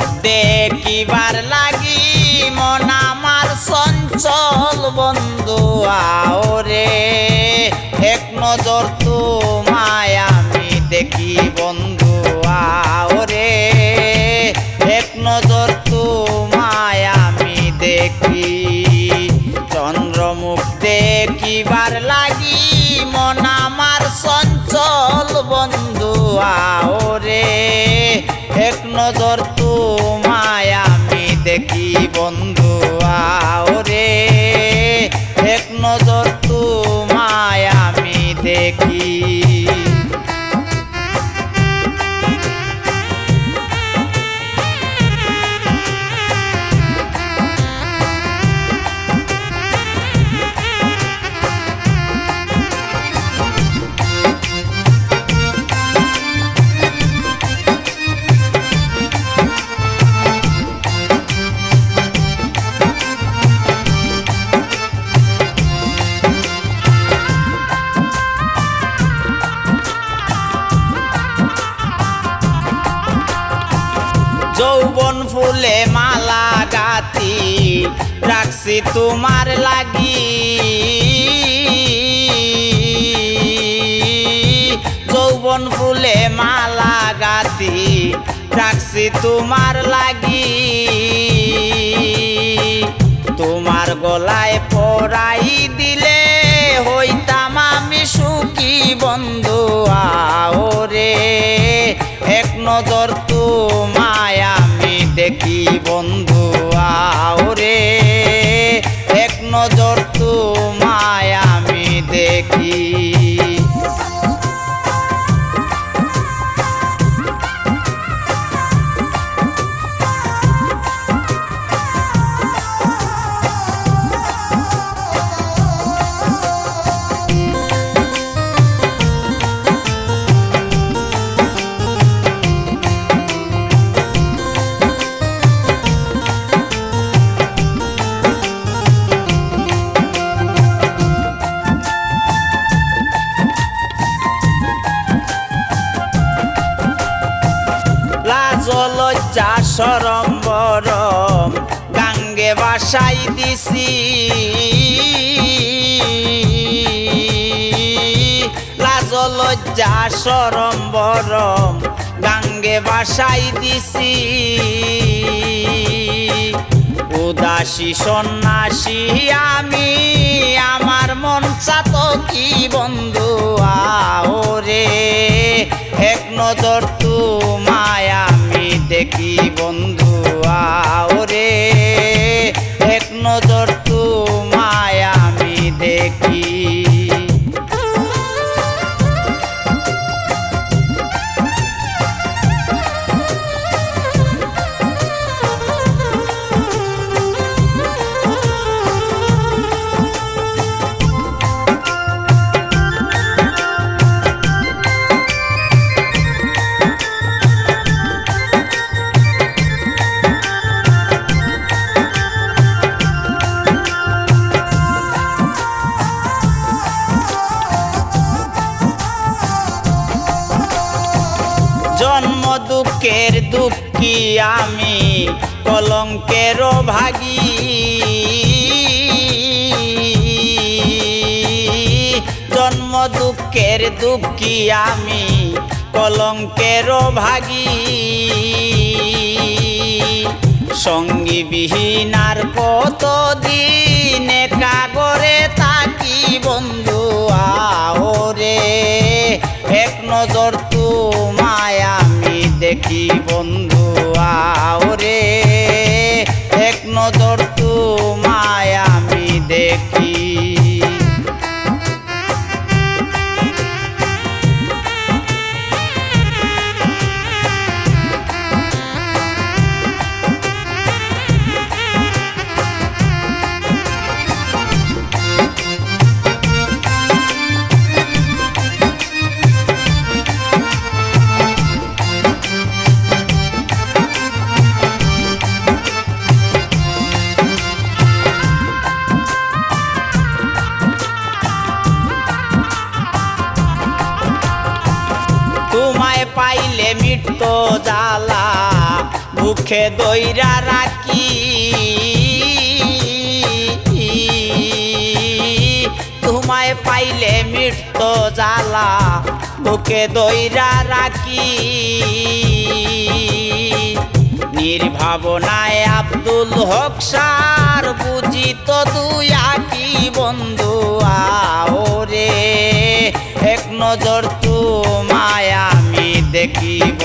দেখিবার লাগি, মন আমার চঞ্চল বন্ধু, আওরে। এক নজর তোমায় আমি দেখি বন্ধু, আওরে। এক নজর তোমায় আমি দেখি, চন্দ্রমুখ দেখিবার লাগি, মন আমার চঞ্চল বন্ধু এক নজর তোমায় আমি দেখি বন্ধু আওরে রাখছি তোমার লাগি। যৌবন ফুলে মালা গাতি রাখছি তোমার লাগি। তোমার গলায় পরাই দিলে হইতাম আমি সুখী বন্ধু, আওরে। এক নজর বাসাই দিছি। লাজ লজ্জা সরম বরম, গাঙ্গে বাসাই দিছি। উদাসী সন্ন্যাসী আমি, আমার মন চাত কি বন্ধু? আওরে, এক নজর তোমায় আমি দেখি বন্ধু। জন্ম দুঃখের দুঃখী আমি? কলঙ্কের ভাগী। জন্ম দুঃখের দুঃখী আমি? কলঙ্কের ভাগী। সঙ্গী বিহীনার কত দিনে এক পাইলে মিটতো জ্বালা বুকে দইরা রাখি। তোমায় পাইলে মৃত্য জ্বালা বুকে দইরা রাখি। নির্ভাবনায় আব্দুল হক সার বুঝি তো দুই আটি বন্ধু। আওরে এক নজর তু মায়া আমি